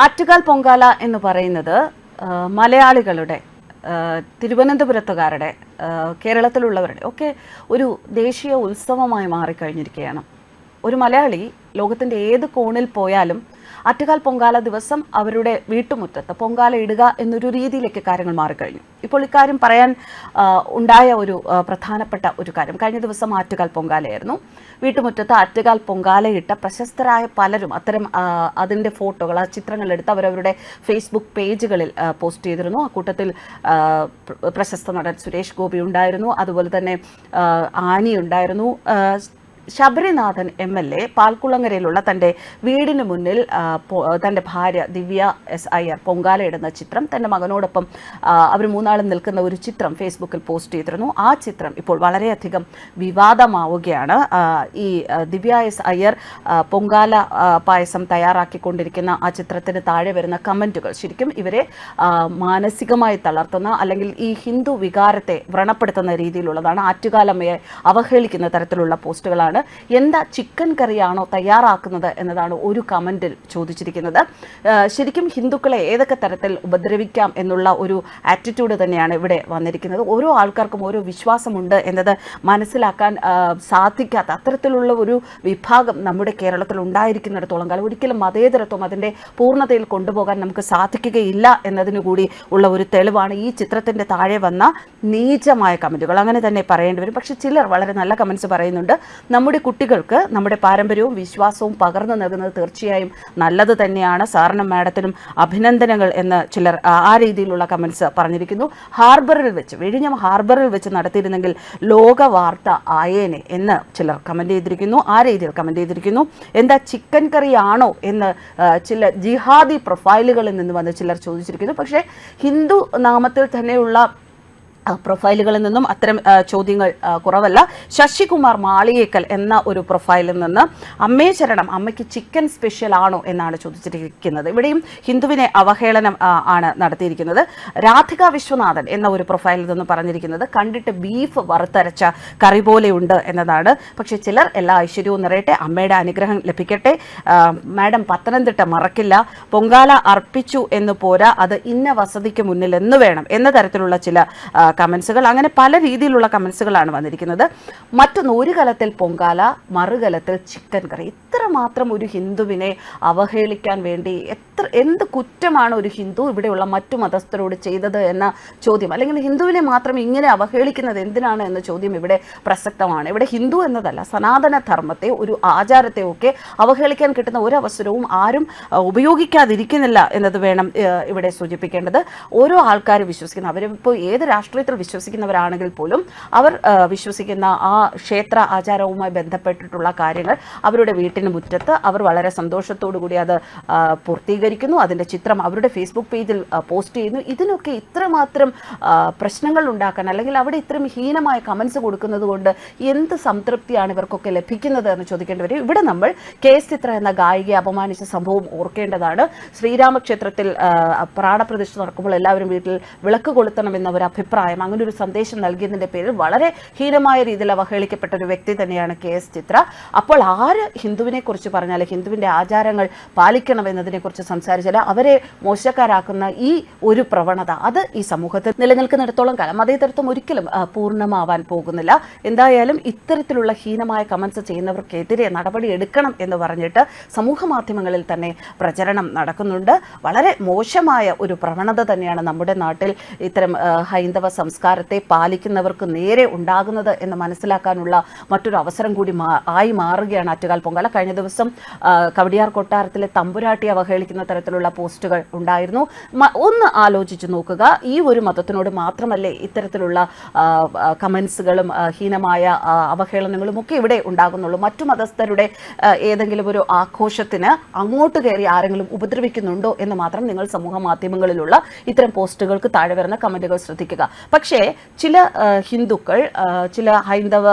ആറ്റുകാൽ പൊങ്കാല എന്ന് പറയുന്നത് മലയാളികളുടെ തിരുവനന്തപുരത്തുകാരുടെ കേരളത്തിലുള്ളവരുടെ ഒക്കെ ഒരു ദേശീയ ഉത്സവമായി മാറിക്കഴിഞ്ഞിരിക്കുകയാണ്. ഒരു മലയാളി ലോകത്തിന്റെ ഏത് കോണിൽ പോയാലും ആറ്റുകാൽ പൊങ്കാല ദിവസം അവരുടെ വീട്ടുമുറ്റത്ത് പൊങ്കാല ഇടുക എന്നൊരു രീതിയിലേക്ക് കാര്യങ്ങൾ മാറിക്കഴിഞ്ഞു. ഇപ്പോൾ ഇക്കാര്യം പറയാൻ ഉണ്ടായ ഒരു പ്രധാനപ്പെട്ട ഒരു കാര്യം. കഴിഞ്ഞ ദിവസം ആറ്റുകാൽ പൊങ്കാലയായിരുന്നു. വീട്ടുമുറ്റത്ത് ആറ്റുകാൽ പൊങ്കാലയിട്ട പ്രശസ്തരായ പലരും അത്തരം അതിന്റെ ഫോട്ടോകൾ ആ ചിത്രങ്ങൾ എടുത്ത് അവരവരുടെ ഫേസ്ബുക്ക് പേജുകളിൽ പോസ്റ്റ് ചെയ്തിരുന്നു. ആ കൂട്ടത്തിൽ പ്രശസ്ത നടൻ സുരേഷ് ഗോപി ഉണ്ടായിരുന്നു. അതുപോലെ തന്നെ ആനി ഉണ്ടായിരുന്നു. ശബരിനാഥൻ എം എൽ എ പാൽക്കുളങ്ങരയിലുള്ള തന്റെ വീടിന് മുന്നിൽ തന്റെ ഭാര്യ ദിവ്യ എസ് അയ്യർ പൊങ്കാലയിടുന്ന ചിത്രം തന്റെ മകനോടൊപ്പം അവർ മൂന്നാളും നിൽക്കുന്ന ഒരു ചിത്രം ഫേസ്ബുക്കിൽ പോസ്റ്റ് ചെയ്തിരുന്നു. ആ ചിത്രം ഇപ്പോൾ വളരെയധികം വിവാദമാവുകയാണ്. ഈ ദിവ്യ എസ് അയ്യർ പൊങ്കാല പായസം തയ്യാറാക്കിക്കൊണ്ടിരിക്കുന്ന ആ ചിത്രത്തിന് താഴെ വരുന്ന കമന്റുകൾ ശരിക്കും ഇവരെ മാനസികമായി തളർത്തുന്ന അല്ലെങ്കിൽ ഈ ഹിന്ദു വികാരത്തെ വ്രണപ്പെടുത്തുന്ന രീതിയിലുള്ളതാണ് ആറ്റുകാലമ്മയെ അവഹേളിക്കുന്ന തരത്തിലുള്ള പോസ്റ്റുകളാണ് എന്താ ചിക്കൻ കറിയാണോ തയ്യാറാക്കുന്നത് എന്നതാണ് ഒരു കമന്റിൽ ചോദിച്ചിരിക്കുന്നത്. ശരിക്കും ഹിന്ദുക്കളെ ഏതൊക്കെ തരത്തിൽ ഉപദ്രവിക്കാം എന്നുള്ള ഒരു ആറ്റിറ്റ്യൂഡ് തന്നെയാണ് ഇവിടെ വന്നിരിക്കുന്നത്. ഓരോ ആൾക്കാർക്കും ഓരോ വിശ്വാസമുണ്ട് എന്നത് മനസ്സിലാക്കാൻ സാധിക്കാത്ത അത്തരത്തിലുള്ള ഒരു വിഭാഗം നമ്മുടെ കേരളത്തിൽ ഉണ്ടായിരിക്കുന്നിടത്തോളം കാലം ഒരിക്കലും മതേതരത്വം അതിന്റെ പൂർണതയിൽ കൊണ്ടുപോകാൻ നമുക്ക് സാധിക്കുകയില്ല എന്നതിനു കൂടി ഉള്ള ഒരു തെളിവാണ് ഈ ചിത്രത്തിന്റെ താഴെ വന്ന നീചമായ കമന്റുകൾ അങ്ങനെ തന്നെ പറയേണ്ടി വരും. പക്ഷേ ചിലർ വളരെ നല്ല കമൻസ് പറയുന്നുണ്ട്. നമ്മുടെ കുട്ടികൾക്ക് നമ്മുടെ പാരമ്പര്യവും വിശ്വാസവും പകർന്നു നൽകുന്നത് തീർച്ചയായും നല്ലത് തന്നെയാണ്. സാറിനും മാഡത്തിനും അഭിനന്ദനങ്ങൾ എന്ന് ചിലർ ആ രീതിയിലുള്ള കമൻസ് പറഞ്ഞിരിക്കുന്നു. ഹാർബറിൽ വെച്ച് വിഴിഞ്ഞം ഹാർബറിൽ വെച്ച് നടത്തിയിരുന്നെങ്കിൽ ലോക വാർത്ത ആയേനെ എന്ന് ചിലർ കമന്റ് ചെയ്തിരിക്കുന്നു. ആ രീതിയിൽ കമന്റ് ചെയ്തിരിക്കുന്നു. എന്താ ചിക്കൻ കറിയാണോ എന്ന് ചില ജിഹാദി പ്രൊഫൈലുകളിൽ നിന്ന് വന്ന് ചിലർ ചോദിച്ചിരിക്കുന്നു. പക്ഷേ ഹിന്ദു നാമത്തിൽ തന്നെയുള്ള പ്രൊഫൈലുകളിൽ നിന്നും അത്തരം ചോദ്യങ്ങൾ കുറവല്ല. ശശികുമാർ മാളിയേക്കൽ എന്ന ഒരു പ്രൊഫൈലിൽ നിന്ന് അമ്മേ ശരണം അമ്മയ്ക്ക് ചിക്കൻ സ്പെഷ്യൽ ആണോ എന്നാണ് ചോദിച്ചിരിക്കുന്നത്. ഇവിടെയും ഹിന്ദുവിനെ അവഹേളനം ആണ് നടത്തിയിരിക്കുന്നത്. രാധിക വിശ്വനാഥൻ എന്ന ഒരു പ്രൊഫൈലിൽ നിന്ന് പറഞ്ഞിരിക്കുന്നത് കണ്ടിട്ട് ബീഫ് വറുത്തരച്ച കറി പോലെയുണ്ട് എന്നതാണ്. പക്ഷേ ചിലർ എല്ലാ ഐശ്വര്യവും നിറയട്ടെ അമ്മയുടെ അനുഗ്രഹം ലഭിക്കട്ടെ. മാഡം പത്തനംതിട്ട മറക്കില്ല. പൊങ്കാല അർപ്പിച്ചു എന്ന് പോരാ. അത് ഇന്ന വസതിക്ക് മുന്നിൽ എന്ന് വേണം എന്ന തരത്തിലുള്ള ചില കമൻസുകൾ അങ്ങനെ പല രീതിയിലുള്ള കമൻസുകളാണ് വന്നിരിക്കുന്നത്. മറ്റൊന്ന് ഒരു കലത്തിൽ പൊങ്കാല മറുകലത്തിൽ ചിക്കൻ കറി ഇത്ര മാത്രം ഒരു ഹിന്ദുവിനെ അവഹേളിക്കാൻ വേണ്ടി എത്ര എന്ത് കുറ്റമാണ് ഒരു ഹിന്ദു ഇവിടെയുള്ള മറ്റു മതസ്ഥരോട് ചെയ്തത് എന്ന ചോദ്യം? അല്ലെങ്കിൽ ഹിന്ദുവിനെ മാത്രം ഇങ്ങനെ അവഹേളിക്കുന്നത് എന്തിനാണ് എന്ന ചോദ്യം ഇവിടെ പ്രസക്തമാണ്. ഇവിടെ ഹിന്ദു എന്നതല്ല സനാതന ധർമ്മത്തെ ഒരു ആചാരത്തെ ഒക്കെ അവഹേളിക്കാൻ കിട്ടുന്ന ഒരു അവസരവും ആരും ഉപയോഗിക്കാതിരിക്കുന്നില്ല എന്നത് വേണം ഇവിടെ സൂചിപ്പിക്കേണ്ടത്. ഓരോ ആൾക്കാർ വിശ്വസിക്കുന്നു. അവരിപ്പോൾ ഏത് രാഷ്ട്രീയത്തിൽ വിശ്വസിക്കുന്നവരാണെങ്കിൽ പോലും അവർ വിശ്വസിക്കുന്ന ആ ക്ഷേത്ര ആചാരവുമായി ബന്ധപ്പെട്ടിട്ടുള്ള കാര്യങ്ങൾ അവരുടെ വീട്ടിന് മുറ്റത്ത് അവർ വളരെ സന്തോഷത്തോടു കൂടി അത് പൂർത്തീകരിക്കുന്നു. അതിന്റെ ചിത്രം അവരുടെ ഫേസ്ബുക്ക് പേജിൽ പോസ്റ്റ് ചെയ്യുന്നു. ഇതിനൊക്കെ ഇത്രമാത്രം പ്രശ്നങ്ങൾ ഉണ്ടാക്കാൻ അല്ലെങ്കിൽ അവിടെ ഇത്രയും ഹീനമായ കമൻസ് കൊടുക്കുന്നത് കൊണ്ട് എന്ത് സംതൃപ്തിയാണ് ഇവർക്കൊക്കെ ലഭിക്കുന്നത് എന്ന് ചോദിക്കേണ്ടി വരും. ഇവിടെ നമ്മൾ കെ എസ് ചിത്ര എന്ന ഗായികയെ അപമാനിച്ച സംഭവം ഓർക്കേണ്ടതാണ്. ശ്രീരാമക്ഷേത്രത്തിൽ പ്രാണപ്രതിഷ്ഠ നടക്കുമ്പോൾ എല്ലാവരും വീട്ടിൽ വിളക്ക് കൊളുത്തണം എന്ന ഒരു അഭിപ്രായം അങ്ങനെ ഒരു സന്ദേശം നൽകിയതിന്റെ പേരിൽ വളരെ ഹീനമായ രീതിയിൽ അവഹേളിക്കപ്പെട്ട ഒരു വ്യക്തി തന്നെയാണ് കെ എസ് ചിത്ര. അപ്പോൾ ആര് ഹിന്ദുവിനെ കുറിച്ച് പറഞ്ഞാൽ ഹിന്ദുവിന്റെ ആചാരങ്ങൾ പാലിക്കണം എന്നതിനെക്കുറിച്ച് സംസാരിച്ചാൽ അവരെ മോശക്കാരാക്കുന്ന ഈ ഒരു പ്രവണത അത് ഈ സമൂഹത്തിൽ നിലനിൽക്കുന്നിടത്തോളം കാലം മതേതരത്വം ഒരിക്കലും പൂർണമാവാൻ പോകുന്നില്ല. എന്തായാലും ഇത്തരത്തിലുള്ള ഹീനമായ കമൻസ് ചെയ്യുന്നവർക്കെതിരെ നടപടി എടുക്കണം എന്ന് പറഞ്ഞിട്ട് സമൂഹ മാധ്യമങ്ങളിൽ തന്നെ പ്രചരണം നടക്കുന്നുണ്ട്. വളരെ മോശമായ ഒരു പ്രവണത തന്നെയാണ് നമ്മുടെ നാട്ടിൽ ഇത്തരം ഹൈന്ദവ സംസ്കാരത്തെ പാലിക്കുന്നവർക്ക് നേരെ ഉണ്ടാകുന്നത് എന്ന് മനസ്സിലാക്കാനുള്ള മറ്റൊരു അവസരം കൂടി ആയി മാറുകയാണ് ആറ്റുകാൽ പൊങ്കാല. കഴിഞ്ഞ ദിവസം കവടിയാർ കൊട്ടാരത്തിലെ തമ്പുരാട്ടി അവഹേളിക്കുന്ന തരത്തിലുള്ള പോസ്റ്റുകൾ ഉണ്ടായിരുന്നു. ഒന്ന് ആലോചിച്ച് നോക്കുക. ഈ ഒരു മതത്തിനോട് മാത്രമല്ലേ ഇത്തരത്തിലുള്ള കമൻസുകളും ഹീനമായ അവഹേളനങ്ങളും ഒക്കെ ഇവിടെ ഉണ്ടാകുന്നുള്ളൂ. മറ്റു മതസ്ഥരുടെ ഏതെങ്കിലും ഒരു ആഘോഷത്തിന് അങ്ങോട്ട് കയറി ആരെങ്കിലും ഉപദ്രവിക്കുന്നുണ്ടോ എന്ന് മാത്രം നിങ്ങൾ സമൂഹ മാധ്യമങ്ങളിലുള്ള ഇത്തരം പോസ്റ്റുകൾക്ക് താഴെ വരുന്ന കമന്റുകൾ ശ്രദ്ധിക്കുക. പക്ഷേ ചില ഹിന്ദുക്കൾ ചില ഹൈന്ദവ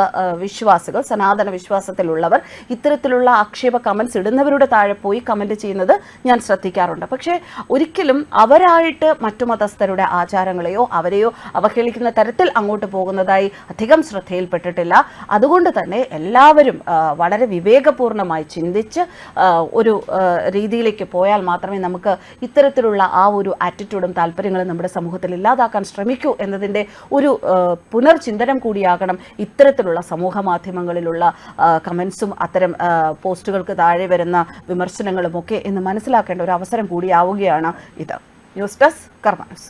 വിശ്വാസികൾ സനാതന വിശ്വാസത്തിലുള്ളവർ ഇത്തരത്തിലുള്ള ആക്ഷേപ കമൻസ് ഇടുന്നവരുടെ താഴെ പോയി കമന്റ് ചെയ്യുന്നത് ഞാൻ ശ്രദ്ധിക്കാറുണ്ട്. പക്ഷേ ഒരിക്കലും അവരായിട്ട് മറ്റു മതസ്ഥരുടെ ആചാരങ്ങളെയോ അവരെയോ അവഹേളിക്കുന്ന തരത്തിൽ അങ്ങോട്ട് പോകുന്നതായി അധികം ശ്രദ്ധയിൽപ്പെട്ടിട്ടില്ല. അതുകൊണ്ട് തന്നെ എല്ലാവരും വളരെ വിവേകപൂർണമായി ചിന്തിച്ച് ഒരു രീതിയിലേക്ക് പോയാൽ മാത്രമേ നമുക്ക് ഇത്തരത്തിലുള്ള ആ ഒരു ആറ്റിറ്റ്യൂഡും താല്പര്യങ്ങളും നമ്മുടെ സമൂഹത്തിൽ ഇല്ലാതാക്കാൻ ശ്രമിക്കൂ എന്നതിന്റെ ഒരു പുനർചിന്തനം കൂടിയാകണം ഇത്തരത്തിലുള്ള സമൂഹ മാധ്യമങ്ങളിലുള്ള കമൻസും അത്തരം പോസ്റ്റുകൾക്ക് താഴെ വരുന്ന വിമർശനങ്ങളും ഒക്കെ എന്ന് മനസ്സിലാക്കേണ്ട ഒരു അവസരം കൂടിയാവുകയാണ് ഇത്. News desk Karma news.